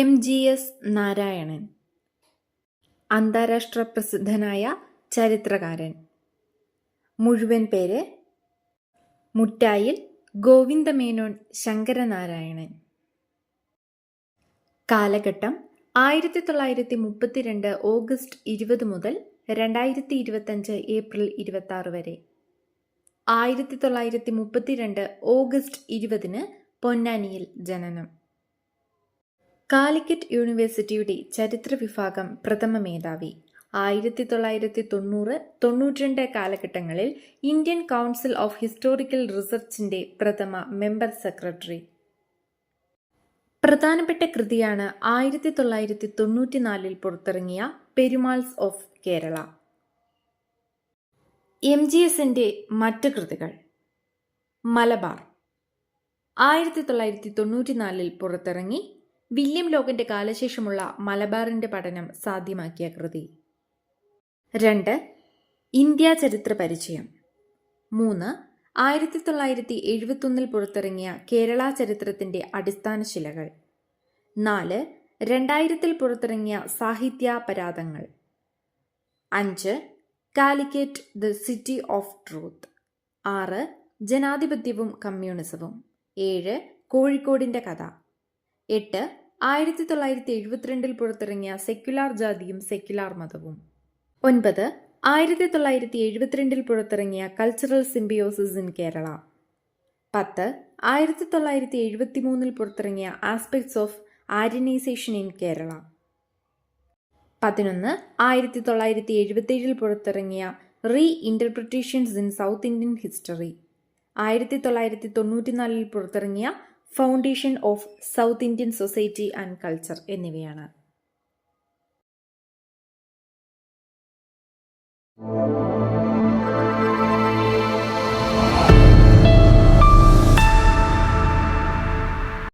M G S Narayanan. അന്താരാഷ്ട്ര പ്രസിദ്ധനായ ചരിത്രകാരൻ. മുഴുവൻ പേര് മുട്ടായിൽ ഗോവിന്ദമേനോൻ ശങ്കരനാരായണൻ. കാലഘട്ടം ആയിരത്തി തൊള്ളായിരത്തി മുപ്പത്തിരണ്ട് ഓഗസ്റ്റ് ഇരുപത് മുതൽ രണ്ടായിരത്തി ഇരുപത്തഞ്ച് ഏപ്രിൽ ഇരുപത്തി ആറ് വരെ. ആയിരത്തി തൊള്ളായിരത്തി മുപ്പത്തിരണ്ട് ഓഗസ്റ്റ് ഇരുപതിന് പൊന്നാനിയിൽ ജനനം. കാലിക്കറ്റ് യൂണിവേഴ്സിറ്റിയുടെ ചരിത്ര വിഭാഗം പ്രഥമ മേധാവി. ആയിരത്തി തൊള്ളായിരത്തി തൊണ്ണൂറ് തൊണ്ണൂറ്റിരണ്ട് കാലഘട്ടങ്ങളിൽ ഇന്ത്യൻ കൗൺസിൽ ഓഫ് ഹിസ്റ്റോറിക്കൽ റിസർച്ചിന്റെ പ്രഥമ മെമ്പർ സെക്രട്ടറി. പ്രധാനപ്പെട്ട കൃതിയാണ് ആയിരത്തി തൊള്ളായിരത്തി തൊണ്ണൂറ്റിനാലിൽ പുറത്തിറങ്ങിയ Perumals of Kerala. M G എസിന്റെ മറ്റ് കൃതികൾ. മലബാർ. ആയിരത്തി തൊള്ളായിരത്തി തൊണ്ണൂറ്റിനാലിൽ പുറത്തിറങ്ങി വില്യം ലോഗന്റെ കാലശേഷമുള്ള മലബാറിന്റെ പഠനം സാധ്യമാക്കിയ കൃതി. രണ്ട് ഇന്ത്യ ചരിത്ര പരിചയം. മൂന്ന് ആയിരത്തി തൊള്ളായിരത്തി എഴുപത്തൊന്നിൽ പുറത്തിറങ്ങിയ കേരള ചരിത്രത്തിന്റെ അടിസ്ഥാന ശിലകൾ. നാല് രണ്ടായിരത്തിൽ പുറത്തിറങ്ങിയ സാഹിത്യ പരാതങ്ങൾ അഞ്ച് Calicut the city of truth. ആറ് ജനാധിപത്യവും കമ്മ്യൂണിസവും. ഏഴ് കോഴിക്കോടിന്റെ കഥ. എട്ട് ആയിരത്തി തൊള്ളായിരത്തി എഴുപത്തിരണ്ടിൽ പുറത്തിറങ്ങിയ സെക്യുലാർ ജാതിയും സെക്യുലാർ മതവും. ഒൻപത് ആയിരത്തി തൊള്ളായിരത്തി എഴുപത്തിരണ്ടിൽ പുറത്തിറങ്ങിയ കൾച്ചറൽ സിംബിയോസിസ് ഇൻ കേരള പത്ത് ആയിരത്തി തൊള്ളായിരത്തി എഴുപത്തി മൂന്നിൽ പുറത്തിറങ്ങിയ aspects of Aryanisation in Kerala പതിനൊന്ന് ആയിരത്തി തൊള്ളായിരത്തി എഴുപത്തേഴിൽ പുറത്തിറങ്ങിയ reinterpretations in South Indian history ആയിരത്തി തൊള്ളായിരത്തി തൊണ്ണൂറ്റിനാലിൽ പുറത്തിറങ്ങിയ foundation of South Indian society and culture എന്നിവയാണ്.